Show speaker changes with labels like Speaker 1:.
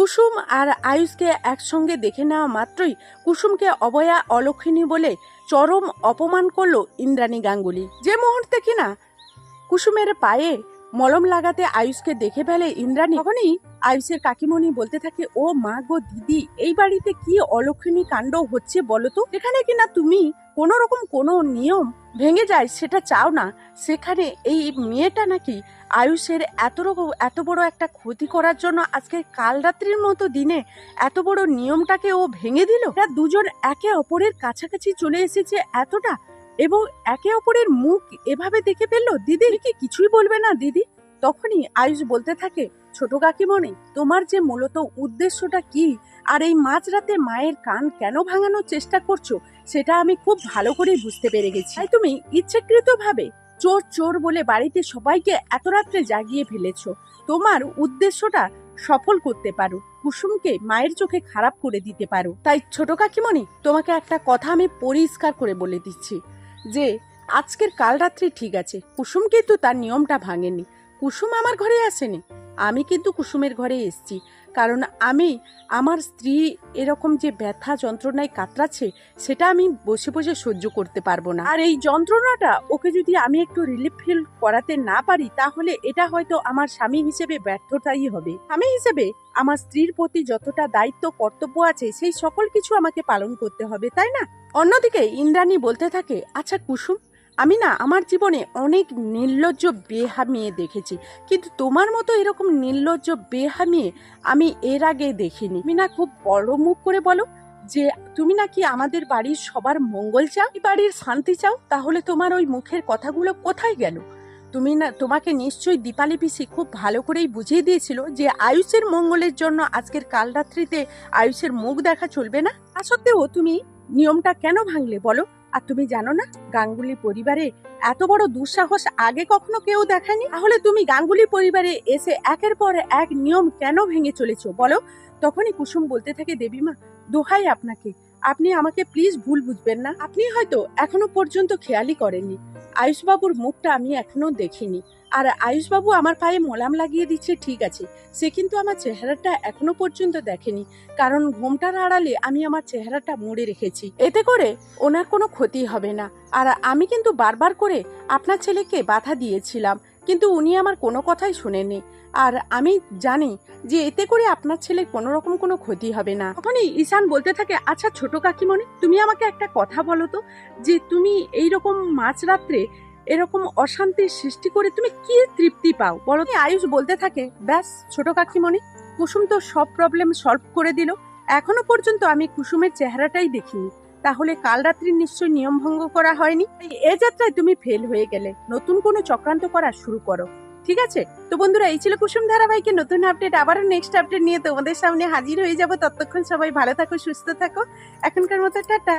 Speaker 1: কুসুম আর আয়ুষকে একসঙ্গে দেখে নেওয়া মাত্রই কুসুমকে অবয়া অলক্ষিণী বলে চরম অপমান করল ইন্দ্রাণী গাঙ্গুলি। যে মুহূর্তে কিনা কুসুমের পায়ে মলম লাগাতে আয়ুষকে দেখে ফেলে ইন্দ্রাণী, তখনই আয়ুষের কাকিমণি বলতে থাকে, ও মা গো দিদি, এই বাড়িতে কি অলক্ষিণী কাণ্ড হচ্ছে বলো তো? এখানে কিনা তুমি কোনো রকম কোনো নিয়ম ভেঙে যায় সেটা চাও না। সেখানে এই মেয়েটা নাকি আয়ুষের এত রকম এত বড় একটা ক্ষতি করার জন্য আজকে কাল রাত্রির মতো দিনে এত বড় নিয়মটাকে ও ভেঙে দিল? এরা দুজন একে অপরের কাছাকাছি চলে এসেছে এতটা এবং একে অপরের মুখ এভাবে দেখে ফেলল? দিদি কি কিছুই বলবে না দিদি? তখনই আয়ুষ বলতে থাকে ছোট কাকিমণি, তোমার যে মূলত উদ্দেশ্যটা কি? আর এই মাঝরাতে মায়ের কান কেন ভাঙানোর চেষ্টা করছ? সেটা আমি খুব ভালো করেই বুঝতে পেরে গেছি। তাই তুমি ইচ্ছাকৃতভাবে চোর চোর বলে বাড়িতে সবাইকে এত রাত্রে জাগিয়ে ফেলেছ। তোমার উদ্দেশ্যটা সফল করতে পারো, কুসুমকে মায়ের চোখে খারাপ করে দিতে পারো। তাই ছোট কাকিমণি, তোমাকে একটা কথা আমি পরিষ্কার করে বলে দিচ্ছি, যে আজকের কাল রাত্রি ঠিক আছে, কুসুম কিন্তু তার নিয়মটা ভাঙেনি। কুসুম আমার ঘরে আসেনি। আমি কিন্তু কুসুমের ঘরে এসেছি। কারণ আমি, আমার স্ত্রী এরকম যে ব্যথা যন্ত্রণায় কাতরাচ্ছে, সেটা আমি বসে বসে সহ্য করতে পারব না। আর এই যন্ত্রণাটা ওকে যদি আমি একটু রিলিফ ফিল করাতে না পারি, তাহলে এটা হয়তো আমার স্বামী হিসেবে ব্যর্থতাই হবে। স্বামী হিসেবে আমার স্ত্রীর প্রতি যতটা দায়িত্ব, কর্তব্য আছে, সেই সকল কিছু আমাকে পালন করতে হবে, তাই না? অন্যদিকে ইন্দ্রাণী বলতে থাকে আচ্ছা কুসুম আমি না আমার জীবনে অনেক নির্লজ্জ বেহা মেয়ে দেখেছি। কিন্তু তোমার মতো এরকম নির্লজ্জ বেহা মেয়ে আমি এর আগে দেখিনি। তুমি না খুব বড় মুখ করে বলো যে তুমি নাকি আমাদের বাড়ির সবার মঙ্গল চাও বাড়ির শান্তি চাও, তাহলে তোমার ওই মুখের কথাগুলো কোথায় গেল? তুমি না তোমাকে নিশ্চয়ই দীপালি পিসি খুব ভালো করেই বুঝিয়ে দিয়েছিল যে আয়ুষের মঙ্গলের জন্য আজকের কাল রাত্রিতে আয়ুষের মুখ দেখা চলবে না। তা সত্ত্বেও তুমি নিয়মটা কেন ভাঙলে বলো? আর তুমি জানো না গাঙ্গুলি পরিবারে এত বড় দুঃসাহস আগে কখনো কেউ দেখায়নি? তাহলে তুমি গাঙ্গুলি পরিবারে এসে একের পর এক নিয়ম কেন ভেঙে চলেছো? বলো। তখনই কুসুম বলতে থাকে, দেবীমা, দোহাই আপনাকে। আপনি আমাকে প্লিজ ভুল বুঝবেন না। আপনি হয়তো এখনও পর্যন্ত খেয়ালই করেননি। আয়ুষবাবুর মুখটা আমি এখনও দেখিনি। আর আয়ুষবাবু আমার পায়ে মলাম লাগিয়ে দিচ্ছে, ঠিক আছে। সে কিন্তু আমার চেহারাটা এখনও পর্যন্ত দেখেনি। কারণ ঘোমটার আড়ালে আমি আমার চেহারাটা মুড়ে রেখেছি। এতে করে ওনার কোনো ক্ষতি হবে না। আর আমি কিন্তু বারবার করে আপনার ছেলেকে বাধা দিয়েছিলাম। কিন্তু উনি আমার কোনো কথাই শোনেননি। আর আমি জানি যে এতে করে আপনার ছেলের কোনো রকম কোনো ক্ষতি হবে না। তখনই ঈশান বলতে থাকে আচ্ছা ছোট কাকিমণি, তুমি আমাকে একটা কথা বলো তো, যে তুমি এই রকম মাঝরাত্রে এরকম অশান্তির সৃষ্টি করে তুমি কি তৃপ্তি পাও? বলো? আয়ুষ বলতে থাকে, ব্যাস, ছোট কাকিমণি, কুসুম তো সব প্রবলেম সলভ করে দিল। এখনও পর্যন্ত আমি কুসুমের চেহারাটাই দেখিনি। তাহলে কাল রাত্রির নিশ্চয় নিয়ম ভঙ্গ করা হয়নি? এ যাত্রায় তুমি ফেল হয়ে গেলে, নতুন কোনো চক্রান্ত করা শুরু করো, ঠিক আছে? তো বন্ধুরা, এই ছিল কুসুম ধারাবাহিকের নতুন আপডেট আবারও নেক্সট আপডেট নিয়ে তোমাদের সামনে হাজির হয়ে যাব। ততক্ষণ সবাই ভালো থাকো, সুস্থ থাকো। এখনকার মতো টাটা।